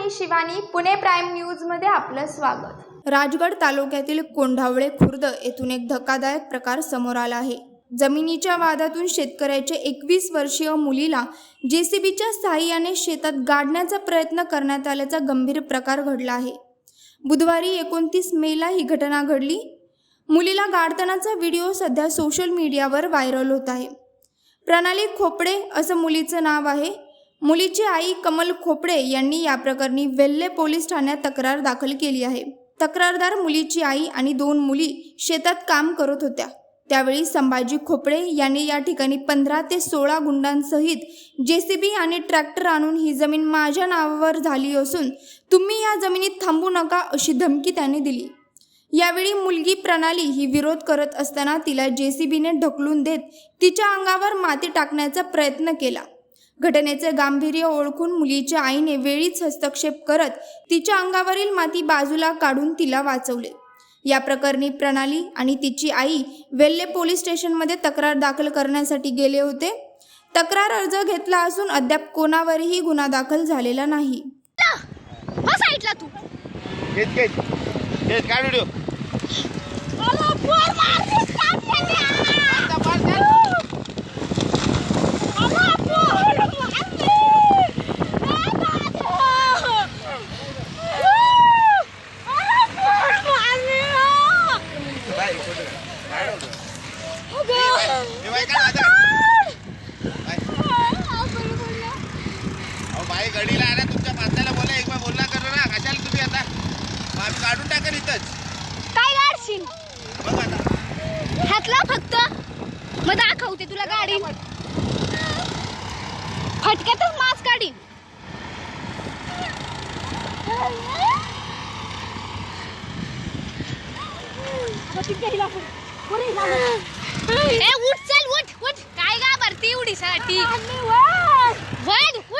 मी Shivani Pune prime न्यूजमध्ये आपलं स्वागत. राजगड तालुक्यातील कोंढावळे खुर्द येथून एक धक्कादायक प्रकार समोर आला आहे. जमिनीच्या वादातून शेतकऱ्याच्या एकवीस वर्षीय मुलीला जेसीबीच्या सहाय्याने शेतात गाडण्याचा प्रयत्न करण्यात आल्याचा गंभीर प्रकार घडला आहे. बुधवारी एकोणतीस मेला ही घटना घडली. मुलीला गाडतानाचा व्हिडिओ सध्या सोशल मीडियावर व्हायरल होत आहे. प्रणाली खोपडे असं मुलीचं नाव आहे. मुलीची आई कमल खोपडे यांनी या प्रकरणी वेल्हे पोलीस ठाण्यात तक्रार दाखल केली आहे. तक्रारदार मुलीची आई आणि दोन मुली शेतात काम करत होत्या. त्यावेळी संभाजी खोपडे यांनी या ठिकाणी पंधरा ते सोळा गुंडांसहित जेसीबी आणि ट्रॅक्टर आणून ही जमीन माझ्या नावावर झाली असून तुम्ही या जमिनीत थांबू नका अशी धमकी त्यांनी दिली. यावेळी मुलगी प्रणाली ही विरोध करत असताना तिला जेसीबीने ढकलून देत तिच्या अंगावर माती टाकण्याचा प्रयत्न केला. घटनेचे गांभीर्य ओळखून मुलीच्या आईने वेळीच हस्तक्षेप करत तिच्या अंगावरील माती बाजूला काढून तिला वाचवले. या प्रकरणी प्रणाली आणि तिची आई वेल्हे पोलीस स्टेशनमध्ये तक्रार दाखल करण्यासाठी गेले होते. तक्रार अर्ज घेतला असून अद्याप कोणावरही गुन्हा दाखल झालेला नाही. हो तू घेत घेत घेत काय व्हिडिओ अरे पोर मारलीस का त्याने? अरे पोर मारली. ए दादा. अरे पोर मारली. काय फोटो काय होतं? अगं. हे बाई काय माझा बाई, अगं, बोलला. अहो बाई गडीला आल्या तुमच्या माणसाला बोला एक बार बोलला कर ना. कशाला तुम्ही आता? आम्ही काढून टाकेल इथंच. काय गाडशील बघ आता. हातला फक्त. मग दाखवते तुला गाडी. फटक्यातच मास काढी ए उठ चल उठ उठ. काय गा भरती उडीसाठी उठ उठ.